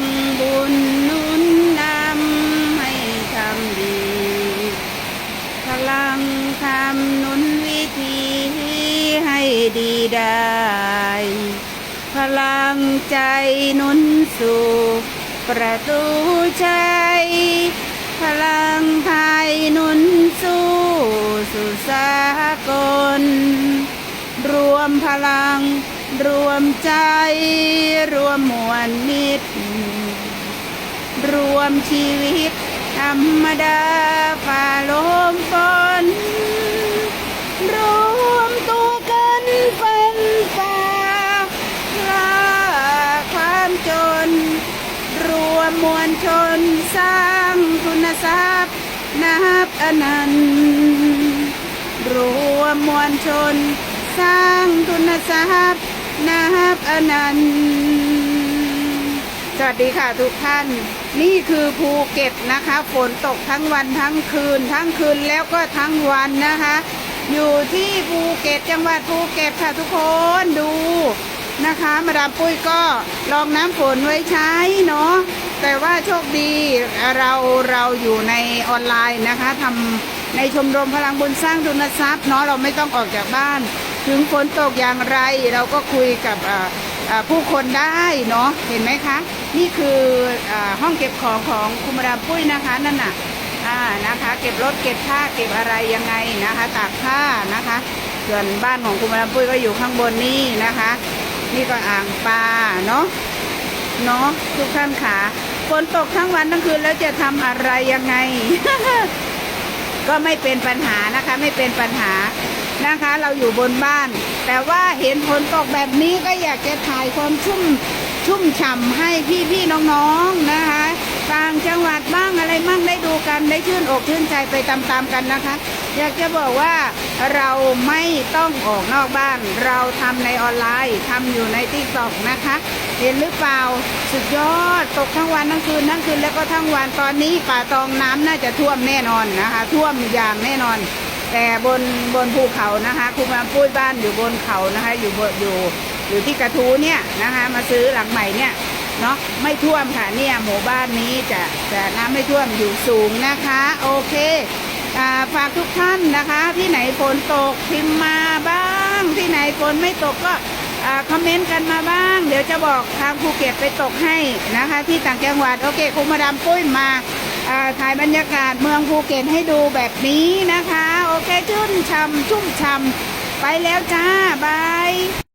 งบุญนุนนำให้ทำดี พลังทำนุนวิธีให้ดีได้ พลังใจนุนสู่ประตูชัยพลังไทยนุนสู้สู่สากล รวมพลัง รวมใจ รวมมวลมิตร รวมชีวิต ธรรมดาฝ่าลมฝนรวมตัวกันฟันฝ่าลาความจน รวมมวลชนสร้างคุณทรัพย์นับอนันต์รวมมวลชนสร้างทุนทรัพย์ นับอนันต์สวัสดีค่ะทุกท่าน นี่คือภูเก็ตนะคะฝนตกทั้งวันทั้งคืน ทั้งคืนแล้วก็ทั้งวันนะคะ อยู่ที่ภูเก็ตจังหวัดภูเก็ตค่ะทุกคนดูนะคะ มาดามปุ้ยก็ลองน้ำฝนไว้ใช้เนาะแต่ว่าโชคดีเราเราอยู่ในออนไลน์นะคะทำในชมรมพลังบุญสร้างทุนทรัพย์เนาะเราไม่ต้องออกจากบ้าน ถึงฝนตกอย่างไรเราก็คุยกับผู้คนได้เนาะเห็นไหมคะ นี่คืออห้องเก็บของของคุณมาดามปุ้ยนะคะนั่นน่ะอ่านะคะ เก็บรถเก็บผ้าเก็บอะไรยังไงนะคะตากผ้านะคะ ส่วนบ้านของคุณมาดามปุ้ยก็อยู่ข้างบนนี่นะคะ นี่ก็อ่างปลาเนาะเนาะทุกท่านค่ะฝนตกทั้งวันทั้งคืนแล้วจะทำอะไรยังไง ก็ไม่เป็นปัญหานะคะ ไม่เป็นปัญหา นะคะ เราอยู่บนบ้าน แต่ว่าเห็นฝนตกแบบนี้ก็อยากจะถ่ายความชุ่มชุ่มฉ่ำให้พี่ๆน้องๆนะคะต่างจังหวัดบ้างอะไรบ้างได้ดูกันได้ชื่นอกชื่นใจไปตามๆกันนะคะ อยากจะบอกว่าเราไม่ต้องออกนอกบ้าน เราทำในออนไลน์ทำอยู่ในติ๊กต็อกนะคะ เห็นหรือเปล่าสุดยอดตกทั้งวันทั้งคืนทั้งคืนแล้วก็ทั้งวันตอนนี้ป่าตองน้ำน่าจะท่วมแน่นอนนะคะ ท่วมอย่างแน่นอน แต่บนบนภูเขานะคะคุณมาปุ้ยบ้านอยู่บนเขานะคะอยู่บนอยู่อยู่ที่กระทู้เนี่ยนะคะมาซื้อหลังใหม่เนี่ยเนาะไม่ท่วมค่ะเนี่ยหมู่บ้านนี้จะจะน้ำไม่ท่วมอยู่สูงนะคะ โอเคฝากทุกท่านนะคะ ที่ไหนฝนตกพิมพ์มาบ้าง ที่ไหนฝนไม่ตกก็คอมเมนต์กันมาบ้าง เดี๋ยวจะบอกทางภูเก็ตไปตกให้นะคะ ที่ต่างจังหวัดโอเคคุณมาดามปุ้ยมาถ่ายบรรยากาศเมืองภูเก็ตให้ดูแบบนี้นะคะ โอเคชื่นชำชุ่มชำไปแล้วจ้าบาย